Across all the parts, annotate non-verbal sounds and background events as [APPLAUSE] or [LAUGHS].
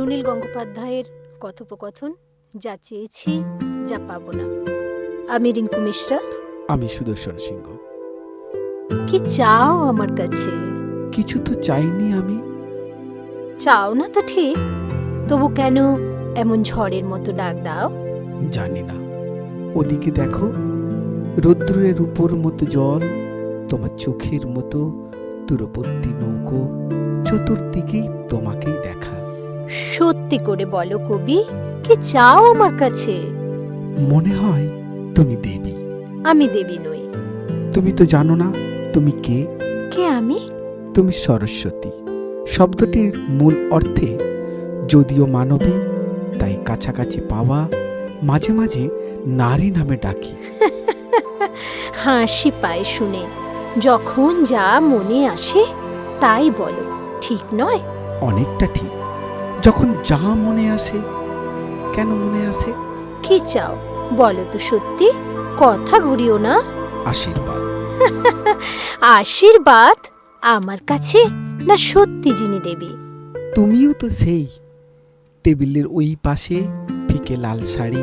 সুনীল গঙ্গোপাধ্যায়ের কথোপকথন যা চেয়েছি যা পাবো না। আমি রিঙ্কু মিশ্রা। আমি সুদর্শন সিংহ। কি চাও আমার কাছে? কিছু তো চাইনি আমি। চাও না তো ঠিক তবু কেন এমন ঝড়ের মতো ডাক দাও? জানি না। ওদিকে দেখো রৌদ্রের উপর মতো জল তোমার চোখের মতো দূরবর্তী নৌকো চতুর্দিকেই তোমাকেই দেখা। সত্যি করে বলো কবি কি চাও আমার কাছে? মনে হয় তুমি দেবী। আমি দেবী নই। তুমি তো জানো না তুমি কে। কে আমি? তুমি সরস্বতী। শব্দটির মূল অর্থে যদিও মানবী তাই কাছাকাছি পাওয়া মাঝে মাঝে নারী নামে ডাকি। [LAUGHS] হাসি পায় শুনে। যখন যা মনে আসে তাই বলো। ঠিক নয়? অনেকটা ঠিক। যখন যা মনে আসে কেন মনে আসে? কি চাও? বলো তো সত্যি কথা ঘুরিও না। আশীর্বাদ। [LAUGHS] আশীর্বাদ আমার কাছে না সত্যি যিনি দেবী? তুমিও তো সেই টেবিলের ওই পাশে ফিকে লাল শাড়ি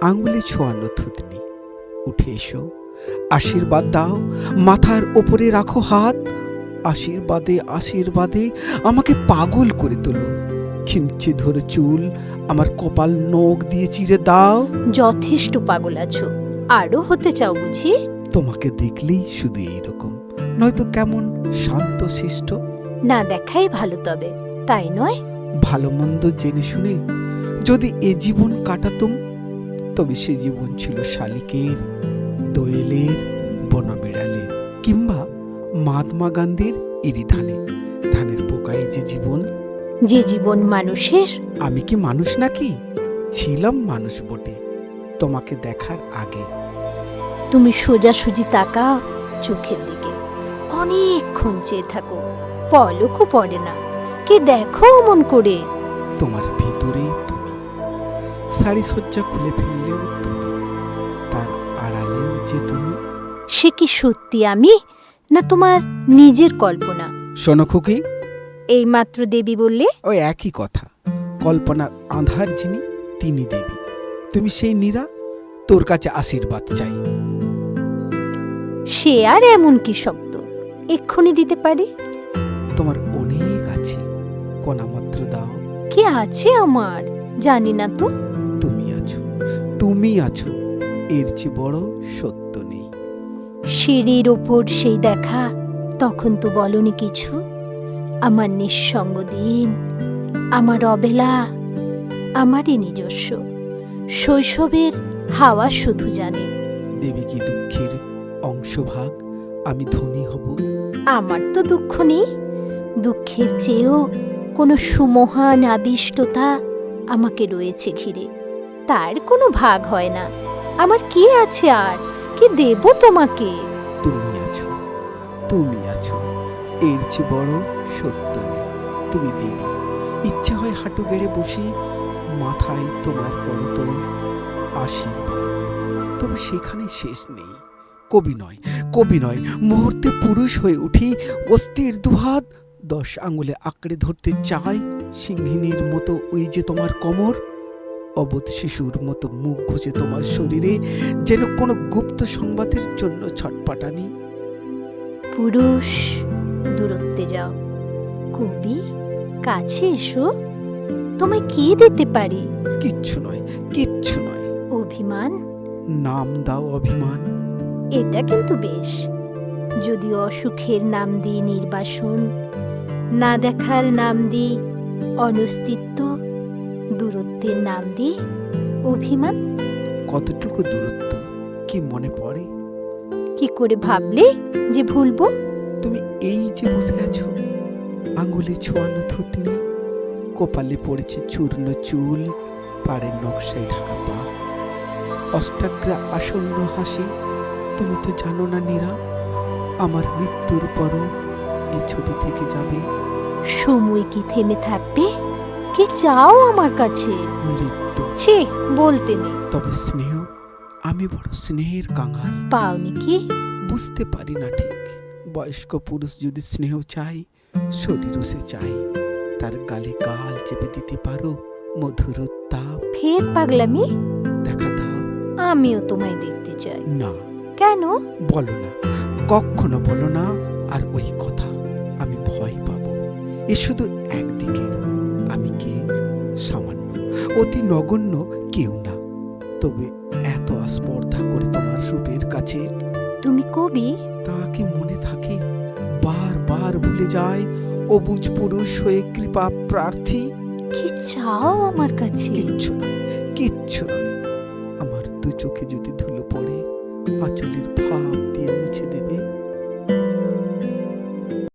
আঙ্গুলে ছোঁয়ানো থুতনি। উঠে এসো আশীর্বাদ দাও মাথার ওপরে রাখো হাত আশীর্বাদে আশীর্বাদে আমাকে পাগল করে তোলো। খিমচে ধরে চুল আমার কপাল নখ দিয়ে চিরে দাও। যথেষ্ট পাগল আছো। আরও হতে চাও বুঝি? তোমাকে দেখলেই শুধু এইরকম। নয়তো কেমন শান্ত শিষ্ট। না দেখাই ভালো তবে তাই নয়? ভালো মন্দ জেনে শুনে যদি এ জীবন কাটাতুম তবে সে জীবন ছিল শালিকের দোয়েলের বনবিড়ালের কিংবা মহাত্মা গান্ধীর ইরি ধানে ধানের পোকায় যে জীবন যে জীবন মানুষের। আমি কি মানুষ নাকি? ছিলাম মানুষ বটে তোমাকে দেখার আগে। তুমি সোজাসুজি তাকাও চোখের দিকে। অনেকক্ষণ চেয়ে থাকো পলকও পড়ে না। কে দেখো মন করে? তোমার ভিতরে তুমি। শাড়ি সজ্জা খুলে ফেললেও তুমি তার আড়ালেও যে তুমি। সে কি সত্যি আমি না তোমার নিজের কল্পনা? শোনো খুকি এইমাত্র দেবী বললে ওই একই কথা। কল্পনার আধার যিনি তিনি দেবী। তুমি সেই নীরা তোর কাছে আশীর্বাদ চাই। সে আর এমন কি শক্ত? এক্ষুনি দিতে পারি? তোমার অনেক আছে। কণামাত্র দাও। কি আছে আমার? জানি না তো। তুমি আছো। তুমি আছো। এর চেয়ে বড় সত্য নেই। সিঁড়ির ওপর সেই দেখা তখন তো বলনি কিছু। আমার নিঃসঙ্গ দিন আমার অবেলা আমারই নিজস্ব। শৈশবের হাওয়া শুধু জানে। দেবী কি দুঃখের অংশভাগ? আমি ধনী হব। আমার তো দুঃখ নেই। দুঃখের চেয়েও কোনো সুমহান আবিষ্টতা আমাকে রয়েছে ঘিরে। তার কোনো ভাগ হয় না। আমার কি আছে আর? কি দেব তোমাকে? তুমি আছো তুমি আছো। এর চেয়ে বড় সত্য তুমি দেবী, ইচ্ছা হয় হাঁটু গেড়ে বসি, মাথায় তোমার করতল আশীর্বাদ। তবে সেখানে শেষ নেই। কবি নয় কবি নয়, মুহূর্তে পুরুষ হয়ে উঠি, অস্থির দুহাত, দশ আঙুলে আঁকড়ে ধরতে চাই সিংহিনীর মতো ওই যে তোমার কোমর, অবধ শিশুর মতো মুখ ঘুচে তোমার শরীরে, যেন কোনো গুপ্ত সংবাদের জন্য ছটপাটানি। পুরুষ দূরত্বে যাও। কবি কাছে এসো। তোমায় কি দিতে পারি? কিচ্ছু নয় কিচ্ছু নয়। অভিমান? নাম দাও অভিমান। এটা কিন্তু বেশ। যদি অসুখের নাম দিই নির্বাসন না দেখার নাম দিই অনস্তিত্ব দূরত্বের নাম দিই অভিমান? কতটুকু দূরত্ব কি মনে পড়ে? কি করে ভাবলে যে ভুলবো? তুমি এই যে বসে আছো আঙ্গুলে ছোঁয়ানো থুতনি কপালে পড়েছে চূর্ণ চুল পাড়ের নকশায় ঢাকা পা। অষ্টাগ্রা আসন্ন হাসি তুমি তো জানো না নীরা আমার মৃত্যুর পরও এই ছবি থেকে যাবে। সময় কি থেমে থাকবে? কি চাও আমার কাছে? মৃত্যু। ছি বলতে নেই। তবে স্নেহ আমি বড় স্নেহের কাঙাল। পাওনি কি? বুঝতে পারি না ঠিক। বয়স্ক পুরুষ যদি স্নেহ চাই শরীরও সে চাই তার গালে গাল চেপে দিতে পারো মধুর তাপ। ফের পাগলামি? দেখা দাও। আমিও তোমায় দেখতে চাই। না। কেন? বলো না। কখনো বলো না আর ওই কথা আমি ভয় পাবো। এ শুধু একদিকের। আমি কে? সামান্য। অতি নগণ্য কেউ না। তবে এত আস্পর্ধা করে তোমার রূপের কাছে তুমি কবি? তা কি মনে থাকে বারবার ভুলে যায় অবুজ পুরুষ হয়ে কৃপা প্রার্থী। কি চাও আমার কাছে? কিচ্ছু না কিচ্ছু না আমার দু চোখে যদি ধুলো পড়ে আঁচলের ভাব দিয়ে মুছে দেবে।